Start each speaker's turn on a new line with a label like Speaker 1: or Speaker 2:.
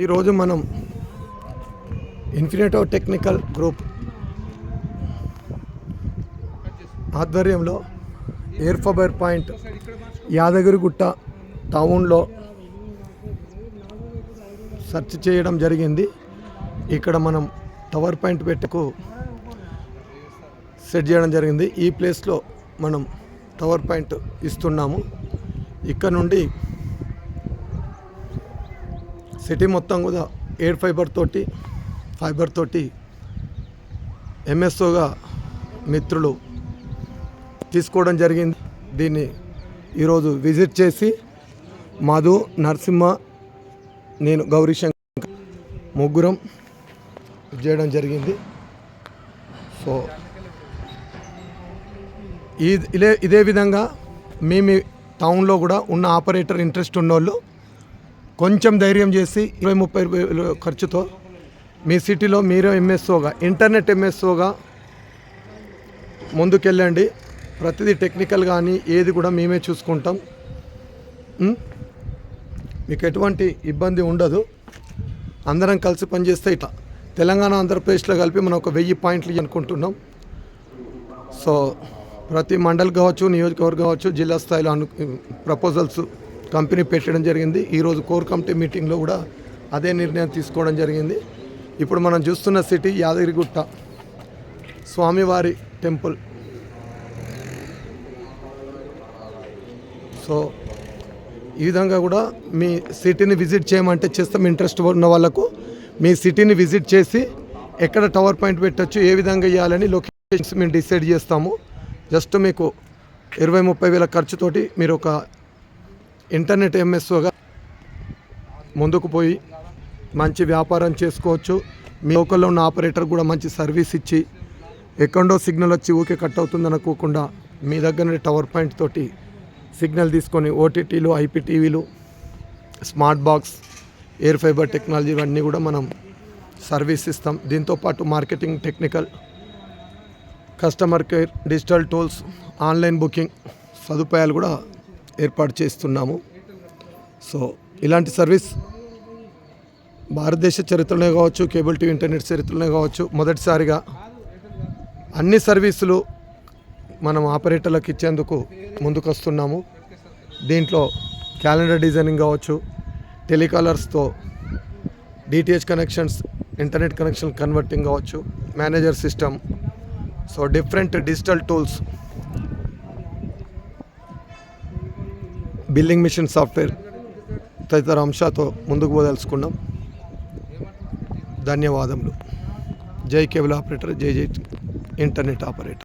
Speaker 1: ఈరోజు మనం ఇన్ఫినిటో technical group ఆధ్వర్యంలో ఎయిర్ ఫబర్ పాయింట్ యాదగిరిగుట్ట టౌన్లో సెర్చ్ చేయడం జరిగింది. ఇక్కడ మనం టవర్ పాయింట్ పెట్టకు సెట్ చేయడం జరిగింది. ఈ ప్లేస్లో మనం టవర్ పాయింట్ ఇస్తున్నాము. ఇక్కడ నుండి సిటీ మొత్తం కూడా ఎయిర్ ఫైబర్ తోటి ఫైబర్ తోటి ఎంఎస్ఓగా మిత్రులు తీసుకోవడం జరిగింది. దీన్ని ఈరోజు విజిట్ చేసి మధు నరసింహ నేను గౌరీశంకర్ ముగ్గురం చేయడం జరిగింది. సో ఈ ఇదే ఇదే విధంగా మీ మీ టౌన్లో కూడా ఉన్న ఆపరేటర్ ఇంట్రెస్ట్ ఉన్నోళ్ళు కొంచెం ధైర్యం చేసి ఇరవై ముప్పై వేలు ఖర్చుతో మీ సిటీలో మీరే ఎంఎస్ఓగా ఇంటర్నెట్ ఎంఎస్ఓగా ముందుకెళ్ళండి. ప్రతిదీ టెక్నికల్ కానీ ఏది కూడా మేమే చూసుకుంటాం. మీకు ఎటువంటి ఇబ్బంది ఉండదు. అందరం కలిసి పనిచేస్తే ఇట్లా. తెలంగాణ ఆంధ్రప్రదేశ్లో కలిపి మనం ఒక వెయ్యి పాయింట్లు అనుకుంటున్నాం. సో ప్రతి మండల్ కావచ్చు నియోజకవర్గం కావచ్చు జిల్లా స్థాయిలో అను ప్రపోజల్స్ కంపెనీ పెట్టడం జరిగింది. ఈరోజు కోర్ కమిటీ మీటింగ్లో కూడా అదే నిర్ణయం తీసుకోవడం జరిగింది. ఇప్పుడు మనం చూస్తున్న సిటీ యాదగిరిగుట్ట స్వామివారి టెంపుల్. సో ఈ విధంగా కూడా మీ సిటీని విజిట్ చేయమంటే చేస్తాం ఇంట్రెస్ట్ ఉన్న వాళ్ళకు. మీ సిటీని విజిట్ చేసి ఎక్కడ టవర్ పాయింట్ పెట్టచ్చు ఏ విధంగా ఇవ్వాలని లొకేషన్స్ మేము డిసైడ్ చేస్తాము. జస్ట్ మీకు ఇరవై ముప్పై వేల ఖర్చుతోటి మీరు ఒక ఇంటర్నెట్ ఎంఎస్ఓగా ముందుకు పోయి మంచి వ్యాపారం చేసుకోవచ్చు. మీ లోకల్లో ఉన్న ఆపరేటర్ కూడా మంచి సర్వీస్ ఇచ్చి ఎక్కడో సిగ్నల్ వచ్చి ఊకే కట్ అవుతుంది అనుకోకుండా మీ దగ్గర టవర్ పాయింట్ తోటి సిగ్నల్ తీసుకొని ఓటీటీలు ఐపీటీవీలు smart box air fibre technology ఇవన్నీ కూడా మనం సర్వీస్ ఇస్తాం. దీంతోపాటు marketing technical customer care digital tools online booking సదుపాయాలు కూడా ఏర్పాటు చేస్తున్నాము. సో ఇలాంటి సర్వీస్ భారతదేశ చరిత్రలోనే కావచ్చు కేబుల్ టీవీ ఇంటర్నెట్ చరిత్రలోనే కావచ్చు మొదటిసారిగా అన్ని సర్వీసులు మనం ఆపరేటర్లకు ఇచ్చేందుకు ముందుకొస్తున్నాము. దీంట్లో క్యాలెండర్ డిజైనింగ్ కావచ్చు టెలికాలర్స్తో DTH connections internet connection converting కావచ్చు manager system. So different digital tools billing machine software తదితర అంశాలతో ముందుకు పోదలుచుకున్నాం. ధన్యవాదములు. జై కేబుల్ ఆపరేటర్ జై జై ఇంటర్నెట్ ఆపరేటర్.